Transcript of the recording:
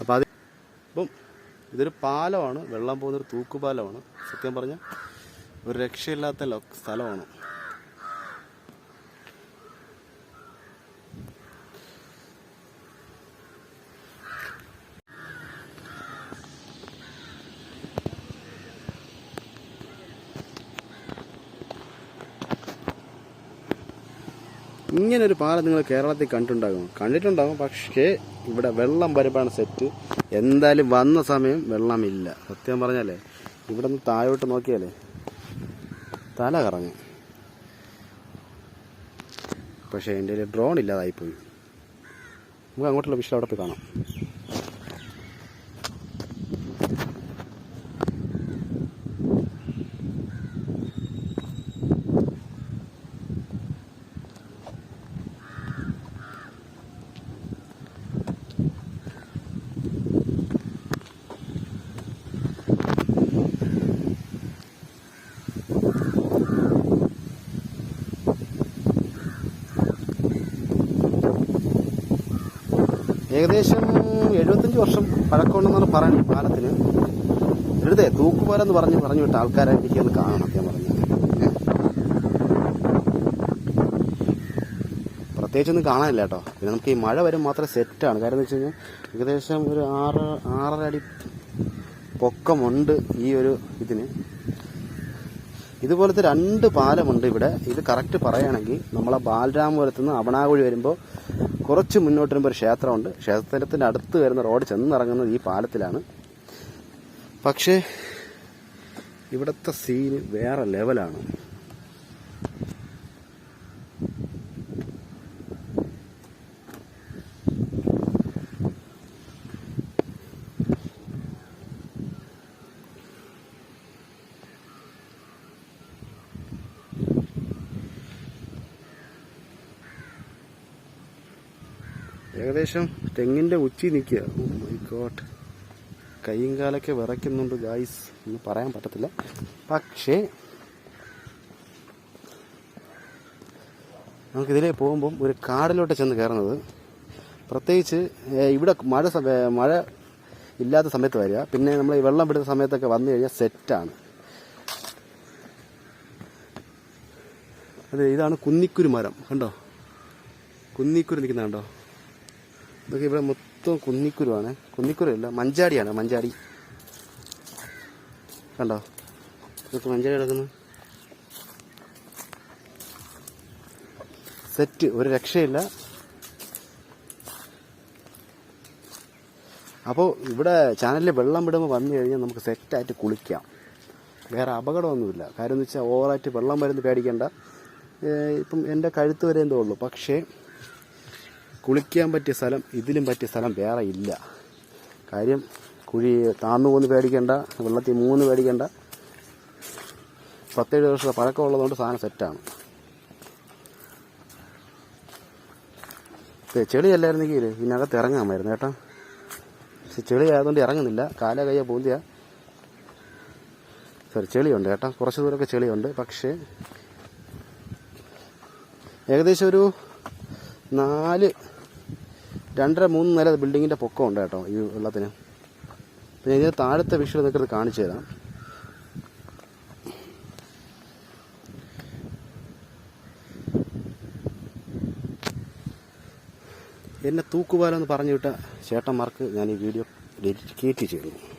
അപ്പോൾ അത് ഇപ്പം ഇതൊരു പാലമാണ് വെള്ളം പോകുന്നൊരു തൂക്കുപാലമാണ്. സത്യം പറഞ്ഞാൽ ഒരു രക്ഷയില്ലാത്ത സ്ഥലമാണ്. ഇങ്ങനൊരു പാലം നിങ്ങൾ കേരളത്തിൽ കണ്ടിട്ടുണ്ടാകും. കണ്ടിട്ടുണ്ടാകും പക്ഷേ ഇവിടെ വെള്ളം വരുമ്പോഴാണ് സെറ്റ് എന്തായാലും വന്ന സമയം വെള്ളമില്ല. സത്യം പറഞ്ഞാലേ ഇവിടെ നിന്ന് താഴോട്ട് നോക്കിയാലേ തല കറങ്ങി. പക്ഷേ എന്റെ ഡ്രോൺ ഇല്ലാതായിപ്പോയി. നമുക്ക് അങ്ങോട്ടുള്ള വിഷയം അവിടെ പോയി കാണാം. ഏകദേശം എഴുപത്തഞ്ച് വർഷം പഴക്കമുണ്ടെന്നാണ് പറയുന്നത് പാലത്തിന്. എടുത്തേ തൂക്കുപാലം എന്ന് പറഞ്ഞ് പറഞ്ഞു വിട്ട ആൾക്കാരെ എനിക്കൊന്ന് കാണണം ഞാൻ പറഞ്ഞു. പ്രത്യേകിച്ചൊന്നും കാണാനില്ല കേട്ടോ. പിന്നെ നമുക്ക് ഈ മഴ വരും മാത്രം സെറ്റാണ് കാര്യം എന്ന് വെച്ച് കഴിഞ്ഞാൽ ഏകദേശം ഒരു ആറ് ആറര അടി പൊക്കമുണ്ട് ഈ ഒരു ഇതിന്. ഇതുപോലത്തെ രണ്ട് പാലമുണ്ട് ഇവിടെ. ഇത് കറക്റ്റ് പറയുകയാണെങ്കിൽ നമ്മളെ ബാലരാമപുരത്ത് നിന്ന് അവണാകുഴി വരുമ്പോൾ കുറച്ച് മുന്നോട്ട് വരുമ്പോൾ ഒരു ക്ഷേത്രമുണ്ട്. ക്ഷേത്രത്തിന്റെ അടുത്ത് വരുന്ന റോഡ് ചെന്നിറങ്ങുന്നത് ഈ പാലത്തിലാണ്. പക്ഷേ ഇവിടുത്തെ സീന് വേറെ ലെവലാണ് ഏകദേശം തെങ്ങിന്റെ ഉച്ചി നിൽക്കുക. ഓ മൈ ഗോഡ് കൈയും കാലൊക്കെ വിറയ്ക്കുന്നുണ്ട് ഗായ്സ് എന്ന് പറയാൻ പറ്റത്തില്ല. പക്ഷേ നമുക്കിതിലേ പോകുമ്പം ഒരു കാടിലോട്ട് ചെന്ന് കയറുന്നത്. പ്രത്യേകിച്ച് ഇവിടെ മഴ മഴ ഇല്ലാത്ത സമയത്ത് വരിക. പിന്നെ നമ്മൾ ഈ വെള്ളം വിടുന്ന സമയത്തൊക്കെ വന്നു കഴിഞ്ഞാൽ സെറ്റാണ്. അതെ ഇതാണ് കുന്നിക്കുരു മരം. കണ്ടോ? കുന്നിക്കുരു നിൽക്കുന്ന കണ്ടോ? ഇതൊക്കെ ഇവിടെ മൊത്തം കുന്നിക്കുരുവാണ് കുന്നിക്കുരു അല്ല മഞ്ചാടിയാണ് മഞ്ചാടി. കണ്ടോ? ഇതൊക്കെ മഞ്ചാടി കിടക്കുന്നു സെറ്റ് ഒരു രക്ഷയില്ല. അപ്പോൾ ഇവിടെ ചാനലിൽ വെള്ളം വിടുമ്പോൾ വന്നു കഴിഞ്ഞാൽ നമുക്ക് സെറ്റായിട്ട് കുളിക്കാം. വേറെ അപകടമൊന്നുമില്ല. കാര്യം എന്ന് വെച്ചാൽ ഓവറായിട്ട് വെള്ളം വരുന്ന പേടിക്കേണ്ട. ഇപ്പം എന്റെ കഴുത്ത് വരെ എന്തോ ഉള്ളൂ. പക്ഷേ കുളിക്കാൻ പറ്റിയ സ്ഥലം ഇതിലും പറ്റിയ സ്ഥലം വേറെ ഇല്ല. കാര്യം കുഴി താന്നു പേടിക്കേണ്ട വെള്ളത്തിൽ മൂന്ന് പേടിക്കേണ്ട. പത്തേഴ് വർഷത്തെ പഴക്കമുള്ളതുകൊണ്ട് സാധനം സെറ്റാണ് ചെളിയല്ലായിരുന്നെങ്കിൽ ഇതിനകത്ത് ഇറങ്ങാമായിരുന്നു കേട്ടോ. പക്ഷെ ചെളി ആയതുകൊണ്ട് ഇറങ്ങുന്നില്ല. കാല കയ്യ പൂന്തിയ. സോറി ചെളിയുണ്ട് കേട്ടോ. കുറച്ച് ദൂരമൊക്കെ ചെളിയുണ്ട്. പക്ഷേ ഏകദേശം ഒരു നാല് രണ്ടര മൂന്ന് നില ബിൽഡിങ്ങിന്റെ പൊക്കമുണ്ട് കേട്ടോ ഈ വെള്ളത്തിന്. പിന്നെ ഇതിന് താഴത്തെ വിഷയം നിങ്ങൾക്ക് കാണിച്ചു തരാം. എന്നെ തൂക്കുപാലം എന്ന് പറഞ്ഞു വിട്ട ചേട്ടന്മാർക്ക് ഞാൻ ഈ വീഡിയോ ഡെഡിക്കേറ്റ് ചെയ്യുന്നു